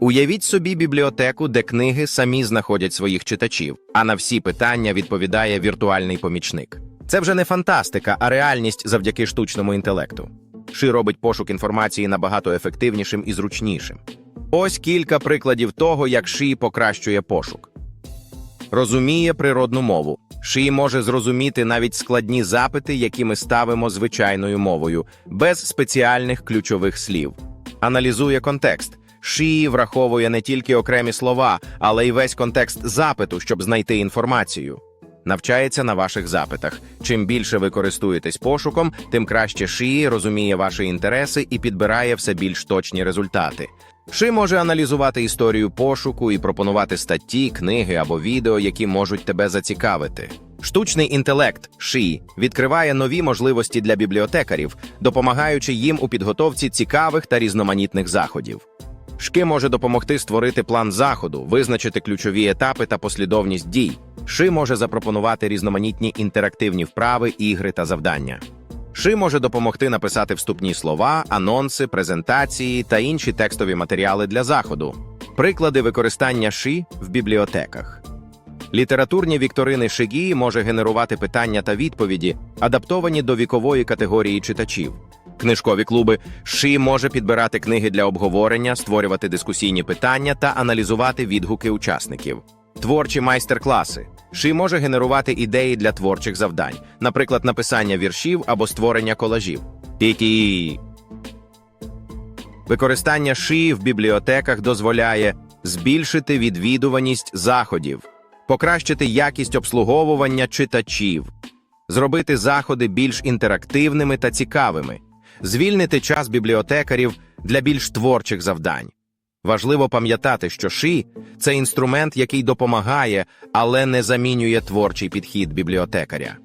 Уявіть собі бібліотеку, де книги самі знаходять своїх читачів, а на всі питання відповідає віртуальний помічник. Це вже не фантастика, а реальність завдяки штучному інтелекту. Ши робить пошук інформації набагато ефективнішим і зручнішим. Ось кілька прикладів того, як Ши покращує пошук. Розуміє природну мову. Ши може зрозуміти навіть складні запити, які ми ставимо звичайною мовою, без спеціальних ключових слів. Аналізує контекст. Ши враховує не тільки окремі слова, але й весь контекст запиту, щоб знайти інформацію. Навчається на ваших запитах. Чим більше ви користуєтесь пошуком, тим краще Ши розуміє ваші інтереси і підбирає все більш точні результати. Ши може аналізувати історію пошуку і пропонувати статті, книги або відео, які можуть тебе зацікавити. Штучний інтелект Ши відкриває нові можливості для бібліотекарів, допомагаючи їм у підготовці цікавих та різноманітних заходів. Шки може допомогти створити план заходу, визначити ключові етапи та послідовність дій. Ши може запропонувати різноманітні інтерактивні вправи, ігри та завдання. Ши може допомогти написати вступні слова, анонси, презентації та інші текстові матеріали для заходу. Приклади використання ши в бібліотеках. Літературні вікторини Шигі може генерувати питання та відповіді, адаптовані до вікової категорії читачів. Книжкові клуби Ши може підбирати книги для обговорення, створювати дискусійні питання та аналізувати відгуки учасників. Творчі майстер-класи. Ши може генерувати ідеї для творчих завдань, наприклад, написання віршів або створення колажів. Які використання ши в бібліотеках дозволяє збільшити відвідуваність заходів, покращити якість обслуговування читачів, зробити заходи більш інтерактивними та цікавими, звільнити час бібліотекарів для більш творчих завдань. Важливо пам'ятати, що ши це інструмент, який допомагає, але не замінює творчий підхід бібліотекаря.